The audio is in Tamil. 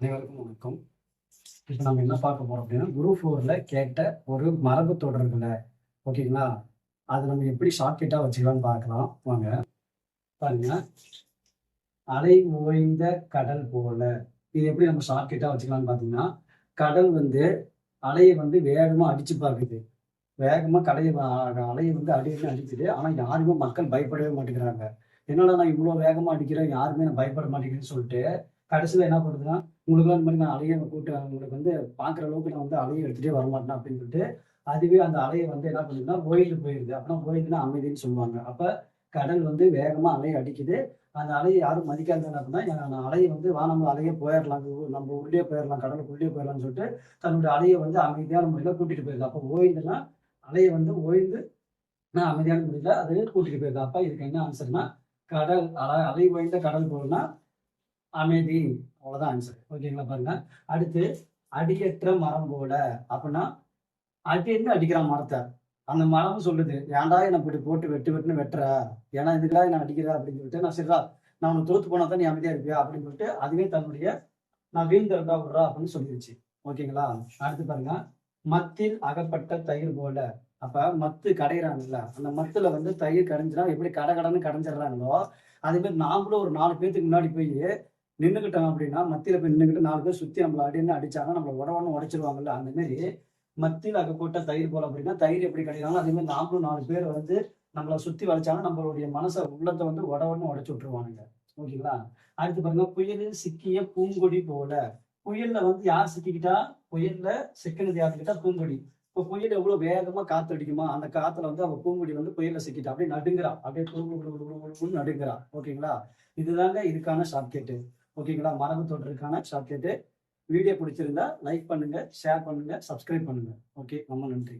அனைவருக்கும் வணக்கம். இப்போ நம்ம என்ன பார்க்க போறோம் அப்படின்னா குரூப் ஃபோர்ல கேட்ட ஒரு மரபு தொடர்களை ஓகேங்களா அது நம்ம எப்படி ஷார்ட்கட்டாக வச்சுக்கலாம்னு பார்க்கலாம். வாங்க. பாருங்க. அலை ஓய்ந்த கடல் போல. இது எப்படி நம்ம ஷார்ட்கட்டாக வச்சுக்கலாம்னு பார்த்தீங்கன்னா கடல் வந்து அலையை வந்து வேகமாக அடிச்சு பார்க்குது. வேகமாக கடையை அலையை வந்து அடிக்கடி அடிக்குது. ஆனால் யாருமே மக்கள் பயப்படவே மாட்டேங்கிறாங்க. என்னடா நான் இவ்வளோ வேகமாக அடிக்கிறேன்? யாருமே நான் பயப்பட மாட்டேங்கிறேன்னு சொல்லிட்டு கடைசியில் என்ன பண்ணுதுன்னா உங்களுக்குலாம் இந்த மாதிரி நான் அலையை கூட்டு உங்களுக்கு வந்து பார்க்குற அளவுக்கு நான் வந்து அலையை எடுத்துகிட்டே வரமாட்டேன் அப்படின்னு சொல்லிட்டு அதுவே அந்த அலையை வந்து என்ன பண்ணுதுன்னா கோயிலுக்கு போயிடுது. அப்படின்னா ஓய்ந்துன்னா அமைதின்னு சொல்லுவாங்க. அப்போ கடல் வந்து வேகமாக அலையை அடிக்குது. அந்த அலையை யாரும் மதிக்காத என்ன பண்ணா அலையை வந்து வா நம்ம அலையே போயிடலாம். நம்ம உள்ளே போயிடலாம். கடலுக்குள்ளே போயிடலாம்னு சொல்லிட்டு தன்னுடைய அலையை வந்து அமைதியான முறையில் கூட்டிகிட்டு போயிருது அப்போ ஓய்ந்துன்னா அலையை வந்து ஓய்ந்து நான் அமைதியான முறையில் அது கூட்டிகிட்டு போயிருது அப்போ இதுக்கு என்ன ஆன்சர்னா கடல் அலை அலை ஓய்ந்த கடல் போகணும்னா அமைதி. அவ்வளவுதான் ஆன்சர் ஓகேங்களா பாருங்க. அடுத்து அடியற்ற மரம் போல. அப்படின்னா அடின்னு அடிக்கிறான் மரத்தை. அந்த மரம் சொல்லுது. ஏன்டா என்னை இப்படி போட்டு வெட்டு வெட்டுன்னு வெட்டுற? ஏன்னா இதுக்காக நான் அடிக்கிறா அப்படின்னு சொல்லிட்டு நான் சரிடா நான் உனக்கு தோத்து போனா தான் நீ அமைதியா இருப்பியா? அப்படின்னு சொல்லிட்டு அதுவே தன்னுடைய நான் வீழ்ந்தா விடுறா அப்படின்னு சொல்லிடுச்சு ஓகேங்களா அடுத்து பாருங்க. மத்தில் அகப்பட்ட தயிர் போல. அப்ப மத்து கடையிறாங்கல்ல. அந்த மத்துல வந்து தயிர் கடைஞ்சினா எப்படி கடை கடன்னு கடைஞ்சிடுறாங்களோ அதே மாதிரி நாமளும் ஒரு நாலு பேத்துக்கு முன்னாடி போய் நின்றுக்கிட்டோம் அப்படின்னா மத்தியில போய் நின்றுக்கிட்டு நாலு பேர் சுத்தி நம்மள அடின்னு அடிச்சாங்க நம்மள உடவன்னு உடைச்சிருவாங்கல்ல. அந்த மாதிரி மத்தியில் அகப்பட்ட தயிர் போல அப்படின்னா தயிர் எப்படி கிடைக்கிறாங்களோ அதே மாதிரி நாமளும் நாலு பேர் வந்து நம்மளை சுத்தி வளைச்சாங்க நம்மளுடைய மனசை உள்ளத்தை வந்து உடவன்னு உடைச்சு விட்டுருவானுங்க. ஓகேங்களா? அடுத்து பாருங்க புயலில் சிக்கிய பூங்கொடி போல. புயல்ல வந்து யார் சிக்கிக்கிட்டா? புயல்ல சிக்கினது யாருக்கிட்டா பூங்கொடி. இப்போ புயல் எவ்வளவு வேகமா காத்து அடிக்குமா? அந்த காத்துல வந்து அவ பூங்குடி வந்து புயல்ல சிக்கிட்டா. அப்படியே நடுங்குறா. அப்படியே நடுங்குறா. ஓகேங்களா? இதுதாங்க இதுக்கான ஷார்ட்கட்டு ஓகேங்களா? மரபு தொடருக்கான ஷார்ட்கட்டு வீடியோ பிடிச்சிருந்தா லைக் பண்ணுங்க ஷேர் பண்ணுங்க சப்ஸ்கிரைப் பண்ணுங்க. ஓகே ரொம்ப நன்றி.